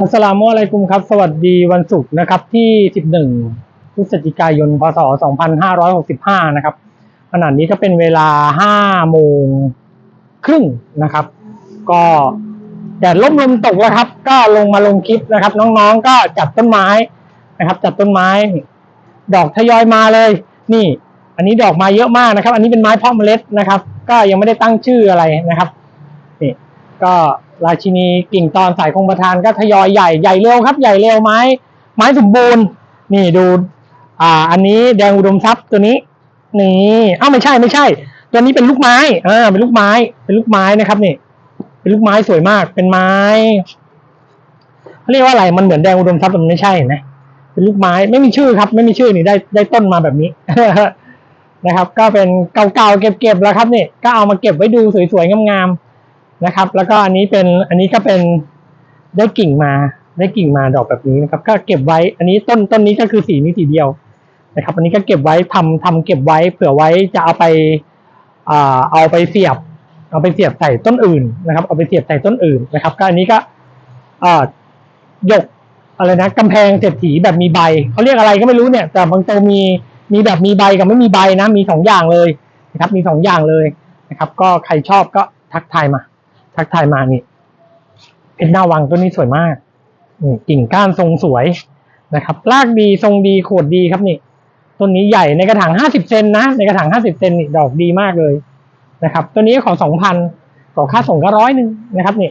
อัสลามุอะลัยกุมครับ สวัสดีวันศุกร์นะครับที่ 11 พฤศจิกายน พศ 2565 นะครับขณะนี้ก็เป็นเวลา 5 โมงครึ่งนะครับ ก็แดดล่มลมตกแล้วครับ ก็ลงมาลงคลิปนะครับ น้องๆก็จัดต้นไม้นะครับ จัดต้นไม้ ดอกทยอยมาเลย นี่ อันนี้ดอกมาเยอะมากนะครับ อันนี้เป็นไม้เพาะเมล็ดนะครับ ก็ยังไม่ได้ตั้งชื่ออะไรนะครับนี่ก็ ราชินีกิ่งตอนสายคงประทานก็ทยอยใหญ่ใหญ่เร็วครับ ใหญ่เร็วไม้ ไม้สมบูรณ์ นี่ดู อ่า อันนี้แดงอุดมทรัพย์ตัวนี้ นี่อ้าวไม่ใช่ไม่ใช่ ตัวนี้เป็นลูกไม้อ่าเป็นลูกไม้ เป็นลูกไม้นะครับนี่ เป็นลูกไม้สวยมาก เป็นไม้เขาเรียกว่าอะไรมันเหมือนแดงอุดมทรัพย์แต่มันไม่ใช่นไหมเป็นลูกไม้ไม่มีชื่อครับ ไม่มีชื่อนี่ได้ได้ต้นมาแบบนี้นะครับ ก็เป็นเก่าๆเก็บๆแล้วครับนี่ก็เอามาเก็บไว้ดูสวยๆงามๆ นะครับ แล้วก็อันนี้เป็นอันนี้ก็เป็นได้กิ่งมาได้กิ่งมาดอกแบบนี้นะครับ ก็เก็บไว้ อันนี้ต้นต้นนี้ก็คือสีนี้สีเดียวนะครับ อันนี้ก็เก็บไว้ทำทำเก็บไว้เผื่อไว้จะเอาไปอ่าเอาไปเสียบ เอาไปเสียบใส่ต้นอื่นนะครับ เอาไปเสียบใส่ต้นอื่นนะครับ ก็อันนี้ก็อ่าหยกอะไรนะกำแพงเศรษฐีแบบมีใบเขาเรียกอะไรก็ไม่รู้เนี่ย แต่บางตัวมีมีแบบมีใบกับไม่มีใบนะ มีสองอย่างเลยนะครับ มีสองอย่างเลยนะครับ ก็ใครชอบก็ทักทายมา ทักทายมานี่เพชรหน้าวังต้นนี้สวยมากกิ่งก้านทรงสวยนะครับรากดีทรงดีโขดดีครับนี่ต้นนี้ใหญ่ในกระถางห้าสิบเซนนะ ในกระถางห้าสิบเซนนี่ดอกดีมากเลยนะครับ ตัวนี้ของสองพันก่อค่าส่งก็ร้อยหนึ่งนะครับนี่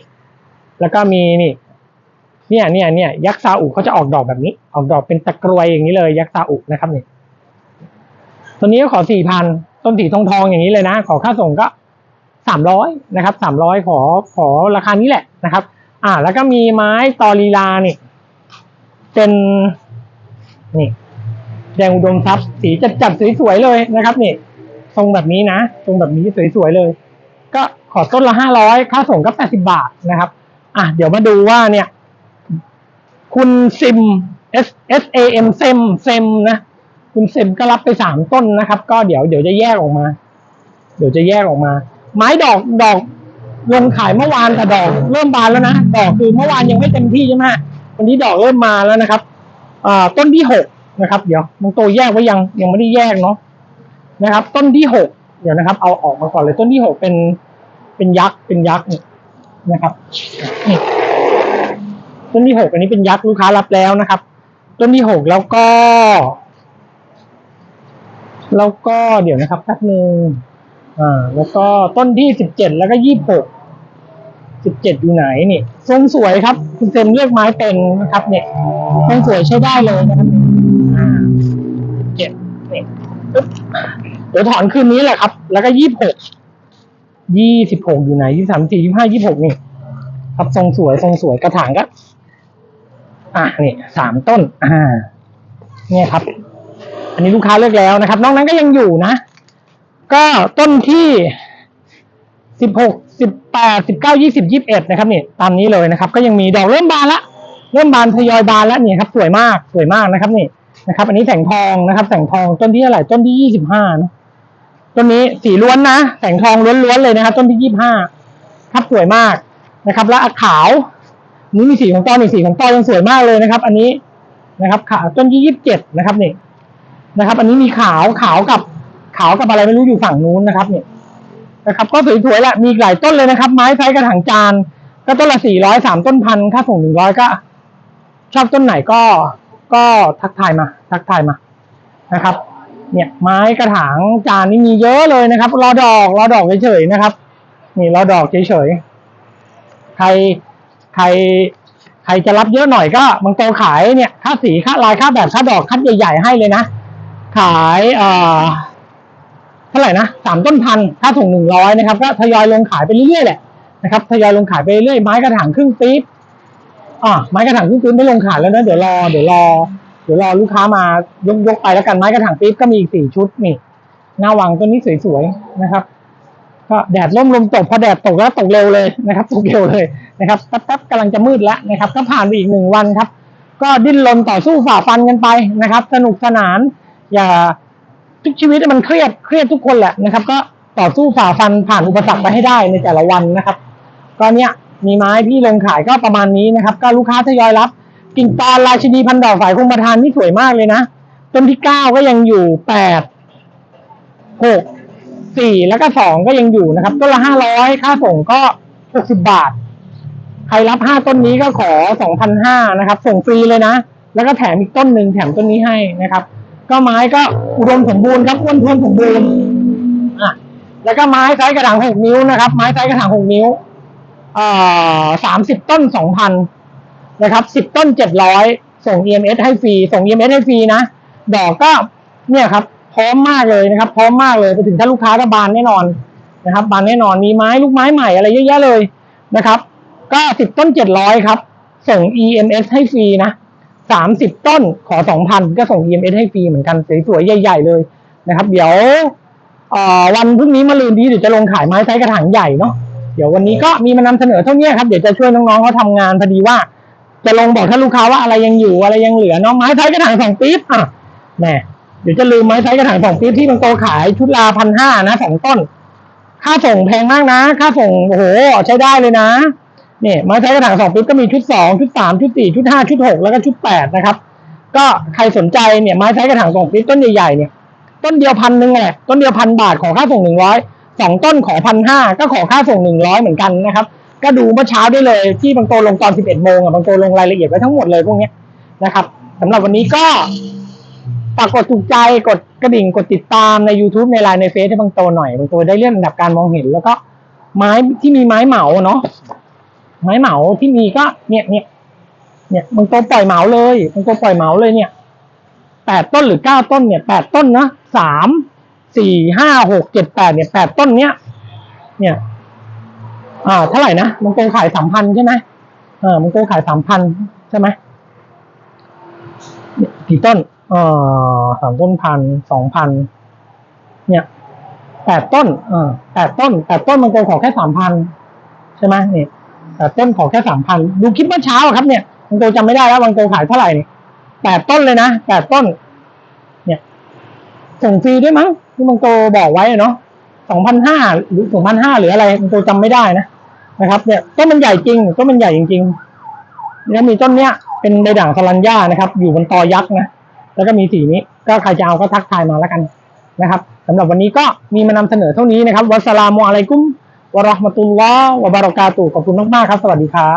แล้วก็มีนี่ เนี่ยเนี่ยเนี่ยยักษ์ซาอุเขาจะออกดอกแบบนี้ ออกดอกเป็นตะกรวยอย่างนี้เลย ยักษ์ซาอุนะครับนี่ตัวนี้ก็ขอสี่พันต้นสีทองทองอย่างนี้เลยนะ ขอค่าส่งก็ สามร้อยนะครับสามร้อยขอขอราคานี้แหละนะครับ อ่า แล้วก็มีไม้ตอลีลานี่เป็นนี่แดงอุดมทรัพย์สีจัดจัดสวยๆเลยนะครับนี่ทรงแบบนี้นะทรงแบบนี้สวยๆเลย ก็ขอต้นละห้าร้อยค่าส่งก็แปดสิบาทนะครับ อะเดี๋ยวมาดูว่าเนี่ย คุณซิม S S A M เซมเซมนะคุณเซมก็รับไปสามต้นนะครับ ก็เดี๋ยวเดี๋ยวจะแยกออกมา เดี๋ยวจะแยกออกมา ไม้ดอกดอกลงขายเมื่อวานแต่ดอก เริ่มบานแล้วนะดอกคือเมื่อวานยังไม่เต็มที่ใช่ไหมวันนี้ดอกเริ่มมาแล้วนะครับอ่าต้นที่หกนะครับ เดี๋ยวบางตัวแยกไว้ยังยังไม่ได้แยกเนาะนะครับ ต้นที่หกเดี๋ยวนะครับ เอาออกมาก่อนเลยต้นที่หกเป็นเป็นยักษ์เป็นยักษ์นะครับต้นที่หกอันนี้เป็นยักษ์ลูกค้ารับแล้วนะครับ ต้นที่หกแล้วก็ แล้วก็เดี๋ยวนะครับแป๊บนึง อ่า แล้วก็ต้นที่สิบเจ็ดแล้วก็ยี่หกสิบเจ็ดอยู่ไหนนี่ทรงสวยครับ คุณเซมเลือกไม้เป็นนะครับ เนี่ยทรงสวยใช้ได้เลยนะครับอ่าเจ็ดเนี่ปึ๊บเดี๋ยวถอนคืนนี้แหละครับ แล้วก็ยี่หกยี่สิบหกอยู่ไหนยี่สามสี่ยี่ห้ายี่หกนี่ ครับทรงสวยทรงสวยกระถางก็อะนี่สามต้น อ่า เนี่ยครับ อันนี้ลูกค้าเลือกแล้วนะครับ น้อกนั้นก็ยังอยู่นะ ก็ต้นที่สิบหกสิบแปดสิบเก้ายี่สิบยี่บเอ็ดนะครับนี่ตามนี้เลยนะครับ ก็ยังมีดอกเริ่มบานละเริ่มบานทยอยบานแล้วนี่ครับสวยมากสวยมากนะครับนี่นะครับ อันนี้แสงทองนะครับ แสงทองต้นที่เท่าไหร่ต้นที่ยี่สิบห้านะต้นนี้สีล้วนนะแสงทองล้วนๆเลยนะครับ ต้นที่ยี่สิบห้าครับสวยมากนะครับ แล้วขาวนี่มีสีของตอนอีกสีของตอนยังสวยมากเลยนะครับ อันนี้นะครับขาวต้นที่ยี่สิบเจ็ดนะครับนี่นะครับ อันนี้มีขาวขาวกับ ขาวกับอะไรไม่รู้อยู่ฝั่งนู้นนะครับเนี่ยนะครับก็สวยๆแหละมีหลายต้นเลยนะครับ ไม้ไซส์กระถางจาน ก็ต้นละสี่ร้อยสามต้นพันค่าส่งหนึ่งร้อยก็ ชอบต้นไหนก็ ก็ทักทายมา ทักทายมานะครับ เนี่ยไม้กระถางจานนี่มีเยอะเลยนะครับรอดอกรอดอกเฉยๆนะครับ นี่รอดอกเฉยๆใครใครใครจะรับเยอะหน่อยก็บางโตขายเนี่ยค่าสีค่าลายค่าแบบค่าดอกคัดใหญ่ๆให้เลยนะ ขายเอ่อ เท่าไหร่นะสามต้นพันค่าส่งหนึ่งร้อยนะครับก็ทยอยลงขายไปเรื่อยๆแหละนะครับทยอยลงขายไปเรื่อยไม้กระถางครึ่งปี๊บอ่าไม้กระถางครึ่งปี๊บไม่ลงขายแล้วนะเดี๋ยวรอเดี๋ยวรอเดี๋ยวรอลูกค้ามายกยกไปแล้วกันไม้กระถางปี๊บก็มีอีกสี่ชุดนี่หน้าวังต้นนี้สวยๆนะครับ ก็แดดร่มลมตกพอแดดตกแล้วตกเร็วเลยนะครับตกเร็วเลยนะครับแป๊บๆกำลังจะมืดแล้วนะครับ ก็ผ่านไปอีกหนึ่งวันครับ ก็ดิ้นรนต่อสู้ฝ่าฟันกันไปนะครับ สนุกสนาน อย่า ทุกชีวิตมันเครียดเครียดทุกคนแหละนะครับ ก็ต่อสู้ฝ่าฟันผ่านอุปสรรคไปให้ได้ในแต่ละวันนะครับก็เนี้ยมีไม้ที่ลงขายก็ประมาณนี้นะครับ ก็ลูกค้าทยอยรับกิ่งตอนราชินีพันดอกสายคงประทานนี่สวยมากเลยนะต้นที่เก้าก็ยังอยู่แปดหกสี่แล้วก็สองก็ยังอยู่นะครับ ต้นละห้าร้อยค่าส่งก็หกสิบบาท ใครรับห้าต้นนี้ก็ขอสองพันห้านะครับ ส่งฟรีเลยนะ แล้วก็แถมอีกต้นหนึ่งแถมต้นนี้ให้นะครับ ก็ไม้ก็อุดมสมบูรณ์ครับอ้วนท้วนสมบูรณ์อะแล้วก็ไม้ไซส์กระถางหกนิ้วนะครับ ไม้ไซส์กระถางหกนิ้วเอ่อสามสิบต้นสองพันนะครับสิบต้นเจ็ดร้อยส่ง EMS ให้ฟรีส่ง EMS ให้ฟรีนะดอกก็เนี่ยครับ พร้อมมากเลยนะครับ พร้อมมากเลยไปถึงถ้าลูกค้าก็บานแน่นอนนะครับ บานแน่นอนมีไม้ลูกไม้ใหม่อะไรเยอะแยะเลยนะครับ ก็สิบต้นเจ็ดร้อยครับ ส่ง EMS ให้ฟรีนะ สามสิบต้นขอสองพันก็ส่ง EMS ให้ฟรีเหมือนกันสวยๆใหญ่ๆเลยนะครับ เดี๋ยววันพรุ่งนี้มาลืนนี้เดี๋ยวจะลงขายไม้ไซส์กระถางใหญ่เนาะเดี๋ยววันนี้ก็มีมานำเสนอเท่านี้ครับเดี๋ยวจะช่วยน้องๆเขาทำงานพอดีว่า จะลงบอกท่านลูกค้าว่าอะไรยังอยู่อะไรยังเหลือเนาะไม้ไซส์กระถางสองปี๊บอะแหน่เดี๋ยวจะลืมไม้ไซส์กระถางสองปี๊บที่บางโตขายชุดละพันห้านะสองต้น ค่าส่งแพงมากนะ ค่าส่งโอ้โหใช้ได้เลยนะ เนี่ยไม้ไซส์กระถางสองปี๊บก็มีชุดสองชุดสามชุดสี่ชุดห้าชุดหกแล้วก็ชุดแปดนะครับ ก็ใครสนใจเนี่ยไม้ไซส์กระถางสองปี๊บต้นใหญ่ๆเนี่ย ต้นเดียวพันหนึ่งแหละต้นเดียวพันบาทขอค่าส่งหนึ่งร้อยสองต้นขอพันห้าก็ขอค่าส่งหนึ่งร้อยเหมือนกันนะครับ ก็ดูเมื่อเช้าได้เลยที่บางโตลงตอนสิบเอ็ดโมงอะบางโตลงรายละเอียดไว้ทั้งหมดเลยพวกเนี้ยนะครับสำหรับวันนี้ก็ฝากกดถูกใจกดกระดิ่งกดติดตามใน YouTube ในไลน์ในเฟซให้บางโตหน่อยบางโตได้เลื่อนอันดับการมองเห็นแล้วก็ไม้ที่มีไม้เหมาเนาะ ไม้เหมาที่มีก็เนี่ยเนี่ยเนี่ยบางโตปล่อยเหมาเลยบางโตปล่อยเหมาเลยเนี่ยแปดต้นหรือเก้าต้นเนี่ยแปดต้นนะสามสี่ห้าหกเจ็ดแปดเนี่ยแปดต้นเนี้ยเนี่ย อ่าเท่าไหร่นะมังโกขายสามพันใช่ไหมเออมังโกขายสามพันใช่ไหมกี่ต้นเอ่อสามต้นพันสองพันเนี่ยแปดต้นเออแปดต้นแปดต้นมังโกขอแค่สามพันใช่ไหมเนี่ย แปดต้นขอแค่สามพันดูคลิปเมื่อเช้าครับเนี่ยมังโกจำไม่ได้แล้วมังโกขายเท่าไหร่เนี่ยแปดต้นเลยนะแปดต้น เนี่ยส่งฟรีด้วยมั้งที่มังโตบอกไว้เนาะสองพันห้าหรือสองพันห้าหรืออะไรมังโตจำไม่ได้นะนะครับ เนี่ยต้นมันใหญ่จริงต้นมันใหญ่จริงๆแล้วมีต้นเนี้ยเป็นใบด่างสลัญญานะครับ อยู่บนตอยักษ์นะแล้วก็มีสีนี้ ก็ใครจะเอาก็ทักทายมาแล้วกันนะครับสำหรับวันนี้ก็มีมานำเสนอเท่านี้นะครับวัสสลามุอะลัยกุม วะราะห์มะตุลลอฮ์วะบารอกาตุขอบคุณมากๆครับ สวัสดีครับ